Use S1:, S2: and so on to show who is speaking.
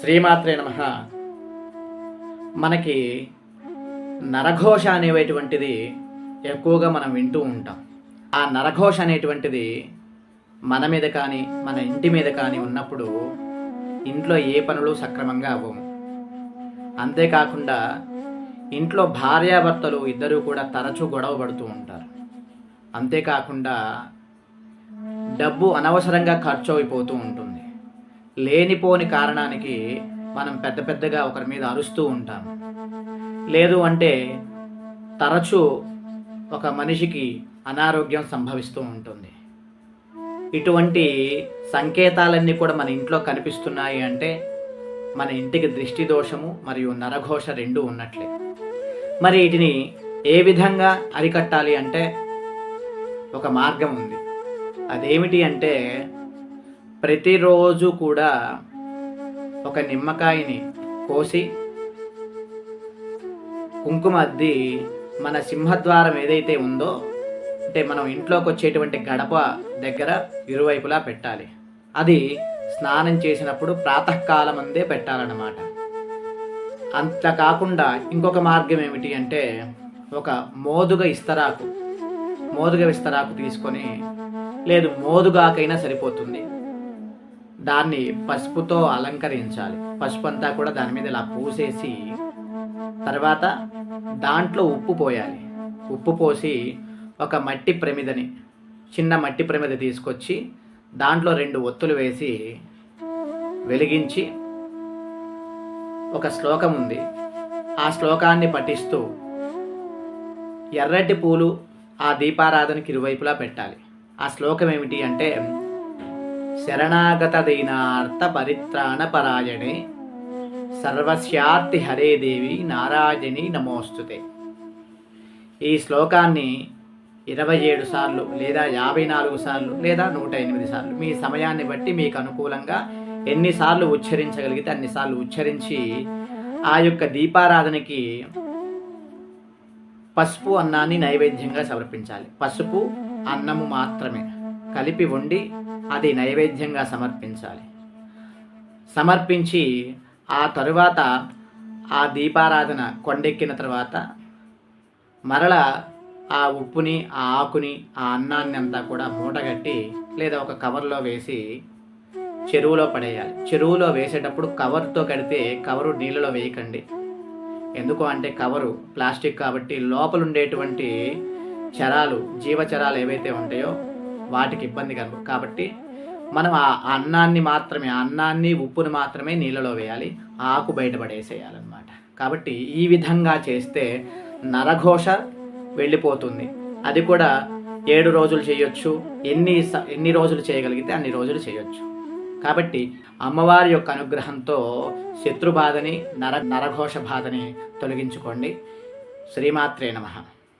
S1: శ్రీమాత్రే నమ. మనకి నరఘోష అనేటువంటిది ఎక్కువగా మనం వింటూ ఉంటాం. ఆ నరఘోష అనేటువంటిది మన మీద కానీ మన ఇంటి మీద కానీ ఉన్నప్పుడు ఇంట్లో ఏ పనులు సక్రమంగా అవ్వము అంతేకాకుండా ఇంట్లో భార్యాభర్తలు ఇద్దరూ కూడా తరచూ గొడవ పడుతూ ఉంటారు. అంతేకాకుండా డబ్బు అనవసరంగా ఖర్చు అయిపోతూ ఉంటుంది. లేనిపోని కారణానికి మనం పెద్ద పెద్దగా ఒకరి మీద అరుస్తూ ఉంటాం. లేదు అంటే తరచూ ఒక మనిషికి అనారోగ్యం సంభవిస్తూ ఉంటుంది. ఇటువంటి సంకేతాలన్నీ కూడా మన ఇంట్లో కనిపిస్తున్నాయి అంటే మన ఇంటికి దృష్టి దోషము మరియు నరఘోష రెండు ఉన్నట్లే. మరి వీటిని ఏ విధంగా అరికట్టాలి అంటే ఒక మార్గం ఉంది. అదేమిటి అంటే ప్రతిరోజు కూడా ఒక నిమ్మకాయని కోసి కుంకుమ అద్ది మన సింహద్వారం ఏదైతే ఉందో అంటే మనం ఇంట్లోకి వచ్చేటువంటి గడప దగ్గర ఇరువైపులా పెట్టాలి. అది స్నానం చేసినప్పుడు ప్రాతకాలం అందే పెట్టాలన్నమాట. అంత కాకుండా ఇంకొక మార్గం ఏమిటి అంటే ఒక మోదుగ ఇస్తరాకు మోదుగ విస్తరాకు తీసుకొని లేదు మోదుగాకైనా సరిపోతుంది. దాన్ని పసుపుతో అలంకరించాలి. పసుపు అంతా కూడా దాని మీద ఇలా పూసేసి తర్వాత దాంట్లో ఉప్పు పోయాలి. ఉప్పు పోసి ఒక మట్టి ప్రమిదని చిన్న మట్టి ప్రమిద తీసుకొచ్చి దాంట్లో రెండు ఒత్తులు వేసి వెలిగించి ఒక శ్లోకం ఉంది. ఆ శ్లోకాన్ని పఠిస్తూ ఎర్రటి పూలు ఆ దీపారాధనకి ఇరువైపులా పెట్టాలి. ఆ శ్లోకం ఏమిటి అంటే శరణాగత దీనార్థ పరిత్రాణ పరాయణే సర్వస్యార్తి హరే దేవి నారాయణి నమోస్తుతే. ఈ శ్లోకాన్ని ఇరవై ఏడు సార్లు లేదా యాభై నాలుగు సార్లు లేదా నూట ఎనిమిది సార్లు మీ సమయాన్ని బట్టి మీకు అనుకూలంగా ఎన్నిసార్లు ఉచ్చరించగలిగితే అన్నిసార్లు ఉచ్చరించి ఆ యొక్క దీపారాధనకి పసుపు అన్నాన్ని నైవేద్యంగా సమర్పించాలి. పసుపు అన్నము మాత్రమే. కలిపి వండి అది నైవేద్యంగా సమర్పించాలి. సమర్పించి ఆ తరువాత ఆ దీపారాధన కొండెక్కిన తర్వాత మరల ఆ ఉప్పుని ఆ ఆకుని ఆ అన్నాన్ని అంతా కూడా మూటగట్టి లేదా ఒక కవర్లో వేసి చెరువులో పడేయాలి. చెరువులో వేసేటప్పుడు కవర్తో కడితే కవరు నీళ్ళలో వేయకండి. ఎందుకు అంటే కవరు ప్లాస్టిక్ కాబట్టి లోపల ఉండేటువంటి చరాలు జీవచరాలు ఏవైతే ఉంటాయో వాటికి ఇబ్బంది కలుగు కాబట్టి మనం ఆ అన్నాన్ని మాత్రమే ఆ అన్నాన్ని ఉప్పుని మాత్రమే నీళ్ళలో వేయాలి ఆకు బయటపడేసేయాలన్నమాట కాబట్టి ఈ విధంగా చేస్తే నరఘోష వెళ్ళిపోతుంది. అది కూడా ఏడు రోజులు చేయొచ్చు ఎన్ని స- ఎన్ని రోజులు చేయగలిగితే అన్ని రోజులు చేయొచ్చు. కాబట్టి అమ్మవారి యొక్క అనుగ్రహంతో శత్రు బాధని నర నరఘోష బాధని తొలగించుకోండి. శ్రీమాత్రే నమ.